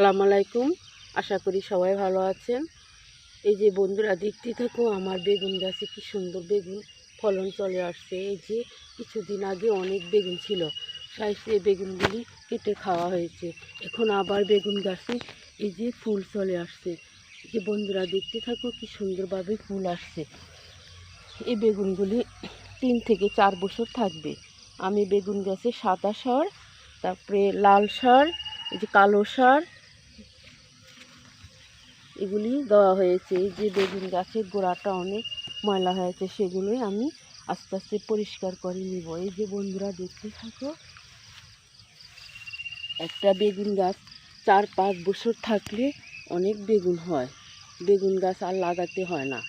সালাম আলাইকুম। আশা করি সবাই ভালো আছেন। এই যে বন্ধুরা, দেখতে থাকো, আমার বেগুন গাছে কি সুন্দর বেগুন ফলন চলে আসছে। এই যে কিছুদিন আগে অনেক বেগুন ছিল তাই সেই বেগুনগুলি কেটে খাওয়া হয়েছে। এখন আবার বেগুন গাছে এই যে ফুল চলে আসছে। যে বন্ধুরা, দেখতে থাকো, কি সুন্দরভাবে ফুল আসছে। এই বেগুনগুলি তিন থেকে চার বছর থাকবে। আমি বেগুন গাছে সাদা সার, তারপরে লাল সার, এই যে কালো সার এগুলি দেওয়া হয়েছে। যে বেগুন গাছের গোড়াটা অনেক ময়লা হয়েছে, সেগুলোই আমি আস্তে আস্তে পরিষ্কার করে নিব। এই যে বন্ধুরা দেখতে থাকো, একটা বেগুন গাছ চার পাঁচ বছর থাকলে অনেক বেগুন হয়। বেগুন গাছ আর লাগাতে হয় না।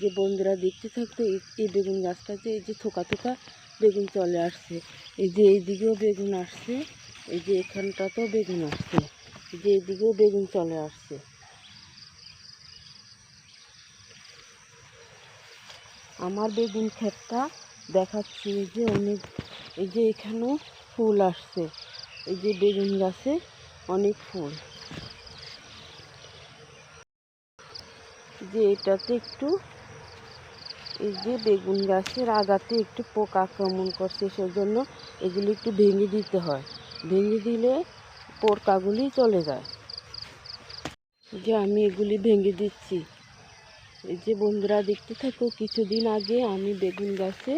যে বন্ধুরা দেখতে থাকতো, এই- বেগুন গাছটাতে এই যে থোকা থোকা বেগুন চলে আসছে। এই যে এইদিকেও বেগুন আসছে, এই যে এখানটাতেও বেগুন আসছে। এই যে বেগুন চলে আসছে। আমার বেগুন ক্ষেতটা দেখাচ্ছি, এই যে অনেক, এই যে এখানেও ফুল আসছে। এই যে বেগুন গাছে অনেক ফুল। যে এটাতে একটু, এই যে বেগুন গাছের আগাতে একটু পোকা আক্রমণ করছে, সেজন্য এগুলি একটু ভেঙে দিতে হয়। ভেঙে দিলে পোকাগুলি চলে যায়। যে আমি এগুলি ভেঙে দিচ্ছি। এই যে বন্ধুরা দেখতে থাকো, কিছুদিন আগে আমি বেগুন গাছে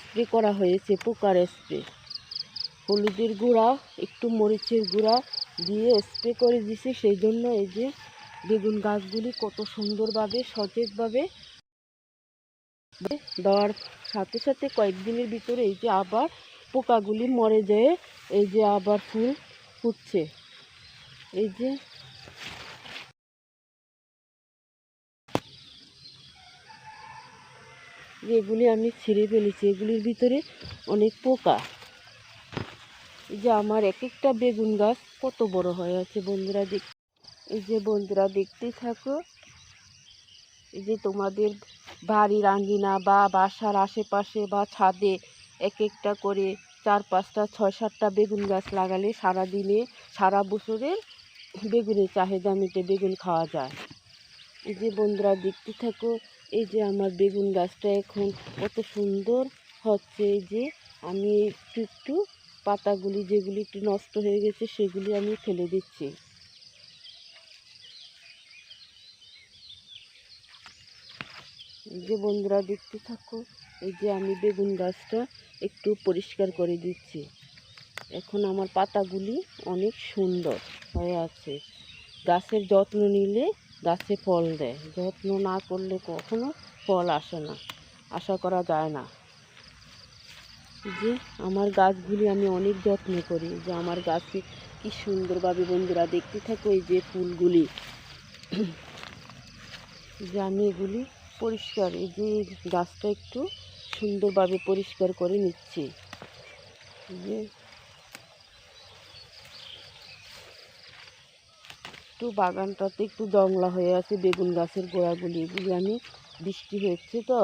স্প্রে করা হয়েছে, পোকার স্প্রে হলুদের গুঁড়া, একটু মরিচের গুঁড়া দিয়ে স্প্রে করে দিছি, সেই জন্য এই যে বেগুন গাছগুলি কত সুন্দরভাবে, সতেজভাবে দেওয়ার সাথে সাথে কয়েকদিনের ভিতরে এই যে আবার পোকাগুলি মরে যায় এই যে আবার ফুল ফুটছে। এই যে যেগুলি আমি ছিঁড়ে ফেলেছি, এগুলির ভিতরে অনেক পোকা। এই যে আমার এক একটা বেগুন গাছ কত বড় হয়ে আছে বন্ধুরা দেখ। এই যে বন্ধুরা দেখতে থাকো। এই যে তোমাদের বাড়ির আঙ্গিনা বা বাসার আশেপাশে বা ছাদে এক একটা করে চার পাঁচটা, ছয় সাতটা বেগুন গাছ লাগালে সারা দিনে সারা বছরের বেগুনের চাহিদা মিটে বেগুন খাওয়া যায়। এই যে বন্ধুরা দেখতে থাকো এই যে আমার বেগুন গাছটা এখন কত সুন্দর হচ্ছে, এই যে আমি একটু একটু পাতাগুলি যেগুলি একটু নষ্ট হয়ে গেছে সেগুলি আমি ফেলে দিচ্ছি। যে বন্ধুরা দেখতে থাকো, এই যে আমি বেগুন গাছটা একটু পরিষ্কার করে দিচ্ছি। এখন আমার পাতাগুলি অনেক সুন্দর হয়ে আছে। গাছের যত্ন নিলে গাছে ফল দেয়। যত্ন না করলে কখনো ফল আসে না। আশা করা যায় না। যে আমার গাছগুলি আমি অনেক যত্ন করি, যে আমার গাছে কি সুন্দরভাবে বন্ধুরা দেখতে থাকো, এই যে ফুলগুলি। যে আমি এগুলি পরিষ্কার, এই যে গাছটা একটু সুন্দরভাবে পরিষ্কার করে নিচ্ছি। যে একটু বাগানটাতে একটু জংলা হয়ে আছে, বেগুন গাছের গোড়াগুলি, এগুলি আমি বৃষ্টি হচ্ছে তো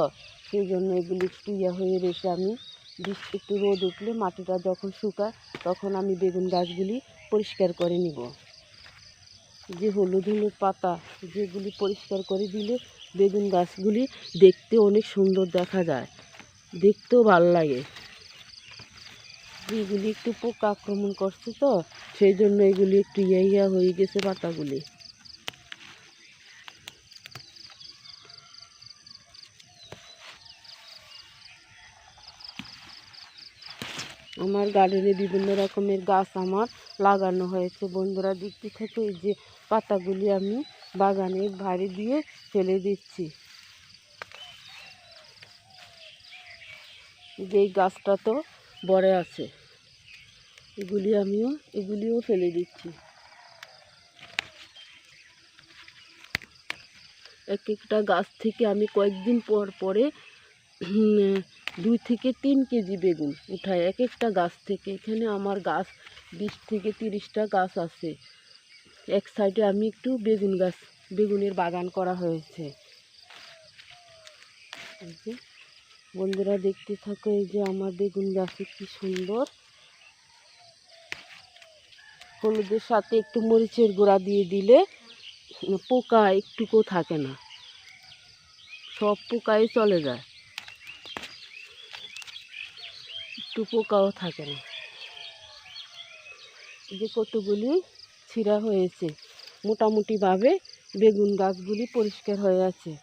সেই জন্য এগুলি একটু ইয়ে হয়ে রয়েছে আমি। বৃষ্টি, একটু রোদ উঠলে মাটিটা যখন শুকায়, তখন আমি বেগুন গাছগুলি পরিষ্কার করে নিব। যে হলুদ হলুদ পাতা, যেগুলি পরিষ্কার করে দিলে বেগুন গাছগুলি দেখতে অনেক সুন্দর দেখা যায়। দেখতেও ভালো লাগে। এগুলি একটু পোকা আক্রমণ করছে তো, সেই জন্য এগুলি একটু ইয়া ইয়া হয়ে গেছে পাতাগুলি। আমার গার্ডেনে বিভিন্ন রকমের গাছ আমার লাগানো হয়েছে। বন্ধুরা, দেখতে থাকে, এই যে পাতাগুলি আমি বাগানের বাইরে দিয়ে ফেলে দিচ্ছি। যে গাছটা তো বড় আছে। এগুলি আমিও, এগুলিও ফেলে দিচ্ছি। এক একটা গাছ থেকে আমি কয়েকদিন পর পরে দুই থেকে তিন কেজি বেগুন উঠাই। এক একটা গাছ থেকে, এখানে আমার গাছ বিশ থেকে তিরিশটা গাছ আছে। এক সাইডে আমি একটু বেগুন গাছ, বেগুনের বাগান করা হয়েছে। বন্ধুরা দেখতে থাকো, এই যে আমার বেগুন গাছে কি সুন্দর। হলুদের সাথে একটু মরিচের গুঁড়া দিয়ে দিলে পোকা একটুকুও থাকে না। সব পোকাই চলে যায়। একটু পোকাও থাকে না। যে কতগুলি ছিঁড়া হয়েছে, মোটামুটিভাবে বেগুন গাছগুলি পরিষ্কার হয়ে আছে।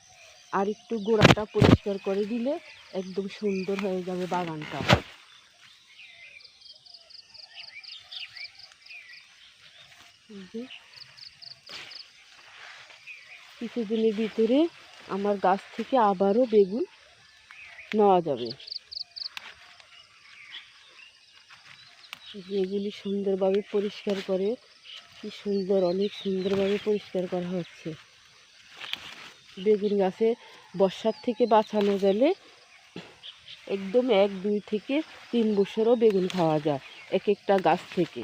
আর একটু গোড়াটা পরিষ্কার করে দিলে একদম সুন্দর হয়ে যাবে বাগানটা। যে কিছুদিনের ভিতরে আমার গাছ থেকে আবারও বেগুন নেওয়া যাবে। যেগুলি সুন্দরভাবে পরিষ্কার করে, কি সুন্দর, অনেক সুন্দরভাবে পরিষ্কার করা হচ্ছে। বেগুন গাছে বর্ষার থেকে বাঁচানো গেলে একদম এক, দুই থেকে তিন বছরও বেগুন খাওয়া যায়, এক একটা গাছ থেকে।